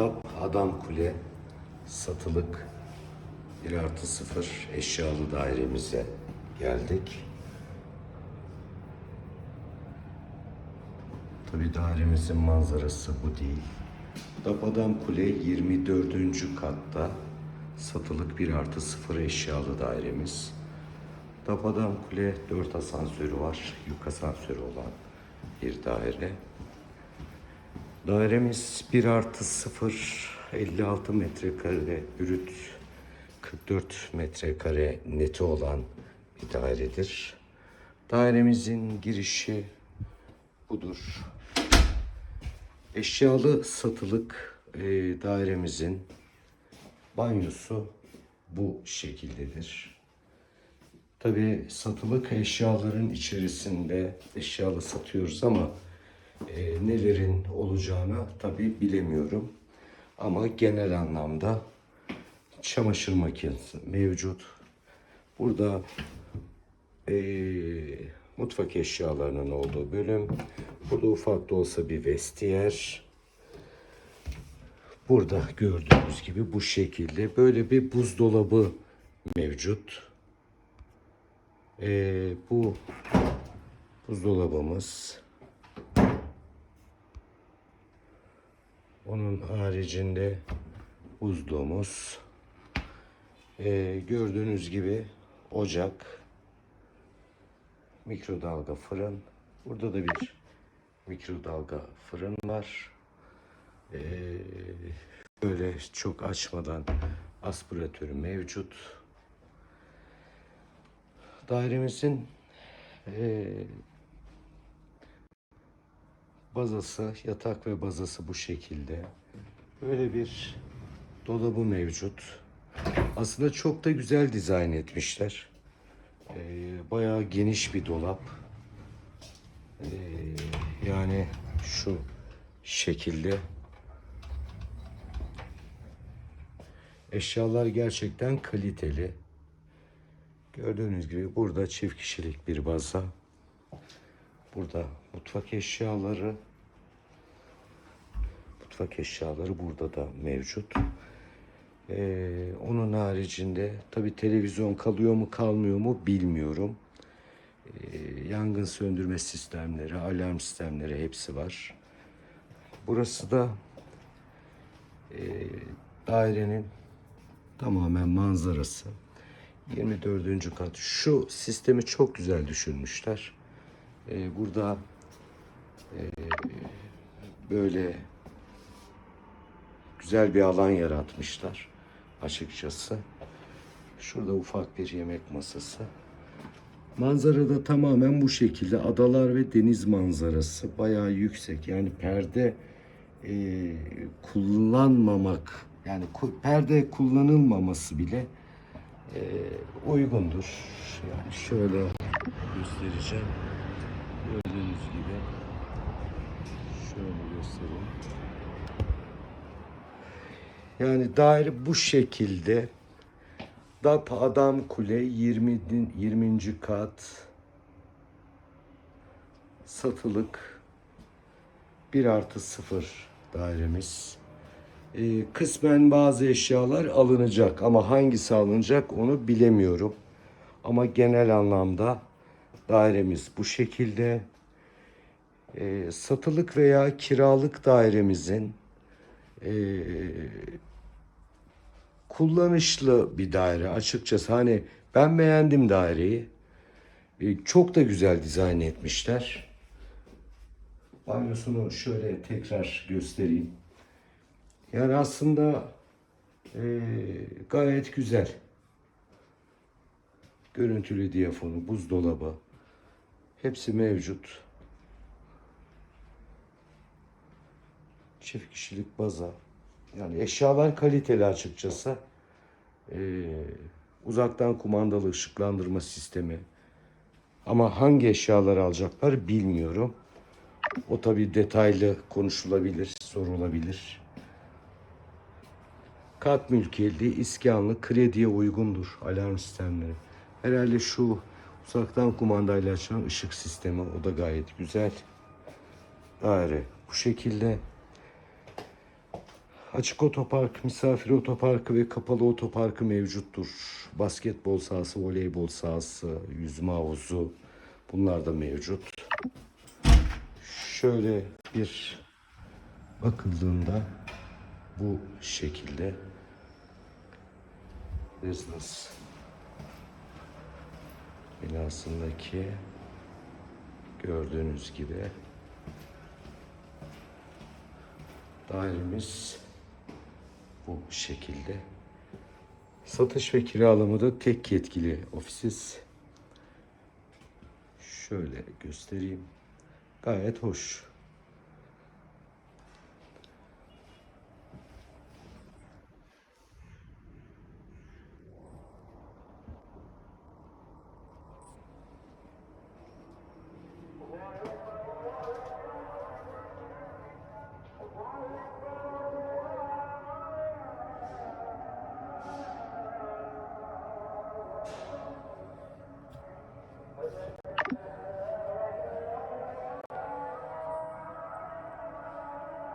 DAP Adam Kule satılık 1 artı 0 eşyalı dairemize geldik. Tabi dairemizin manzarası bu değil. DAP Adam Kule 24. katta satılık 1 artı 0 eşyalı dairemiz. DAP Adam Kule 4 asansörü var. Yük asansörü olan bir daire. Dairemiz 1 artı 0, 56 metrekare brüt, 44 metrekare neti olan bir dairedir. Dairemizin girişi budur. Eşyalı satılık e, dairemizin banyosu bu şekildedir. Tabii satılık eşyaların içerisinde eşyalı satıyoruz ama e, nelerin olacağını tabii bilemiyorum. Ama genel anlamda çamaşır makinesi mevcut. Burada e, mutfak eşyalarının olduğu bölüm. Burada ufak da olsa bir vestiyer. Burada gördüğünüz gibi bu şekilde böyle bir buzdolabı mevcut. E, bu buzdolabımız Onun haricinde buzluğumuz. Ee, gördüğünüz gibi ocak, mikrodalga fırın. Burada da bir mikrodalga fırın var. Ee, böyle çok açmadan aspiratörü mevcut. Dairemizin ee, bazası, yatak ve bazası bu şekilde. Böyle bir dolabı mevcut. Aslında çok da güzel dizayn etmişler. Ee, bayağı geniş bir dolap. Ee, yani şu şekilde. Eşyalar gerçekten kaliteli. Gördüğünüz gibi burada çift kişilik bir baza. Burada mutfak eşyaları. Mutfak eşyaları burada da mevcut. Ee, onun haricinde tabi televizyon kalıyor mu kalmıyor mu bilmiyorum. Ee, yangın söndürme sistemleri, alarm sistemleri hepsi var. Burası da e, dairenin tamamen manzarası. 24. kat. Şu sistemi çok güzel düşünmüşler. Ee, burada e, böyle güzel bir alan yaratmışlar açıkçası. Şurada ufak bir yemek masası. Manzara da tamamen bu şekilde. Adalar ve deniz manzarası bayağı yüksek. Yani perde e, kullanmamak yani perde kullanılmaması bile e, uygundur. Yani şöyle göstereceğim. Gördüğünüz gibi şöyle göstereyim. Yani daire bu şekilde. DAP Adam Kule 20. 20. kat satılık 1 artı 0 dairemiz. Ee, kısmen bazı eşyalar alınacak ama hangisi alınacak onu bilemiyorum. Ama genel anlamda dairemiz bu şekilde. Ee, satılık veya kiralık dairemizin e, kullanışlı bir daire açıkçası. Hani ben beğendim daireyi. E, çok da güzel dizayn etmişler. Banyosunu şöyle tekrar göstereyim. Yani aslında e, gayet güzel. Görüntülü diyafonu, buzdolabı hepsi mevcut. Çift kişilik baza. Yani eşyalar kaliteli açıkçası. Ee, uzaktan kumandalı ışıklandırma sistemi. Ama hangi eşyaları alacaklar bilmiyorum. O tabii detaylı konuşulabilir, sorulabilir. Kat mülkiyeli, iskanlı, krediye uygundur alarm sistemleri. Herhalde şu uzaktan kumandayla açılan ışık sistemi o da gayet güzel. Daire bu şekilde. Açık otopark, misafir otoparkı ve kapalı otoparkı mevcuttur. Basketbol sahası, voleybol sahası, yüzme havuzu bunlar da mevcut. Şöyle bir bakıldığında bu şekilde business binasındaki gördüğünüz gibi dairemiz bu şekilde. Satış ve kiralamada tek yetkili ofisiz. Şöyle göstereyim. Gayet hoş.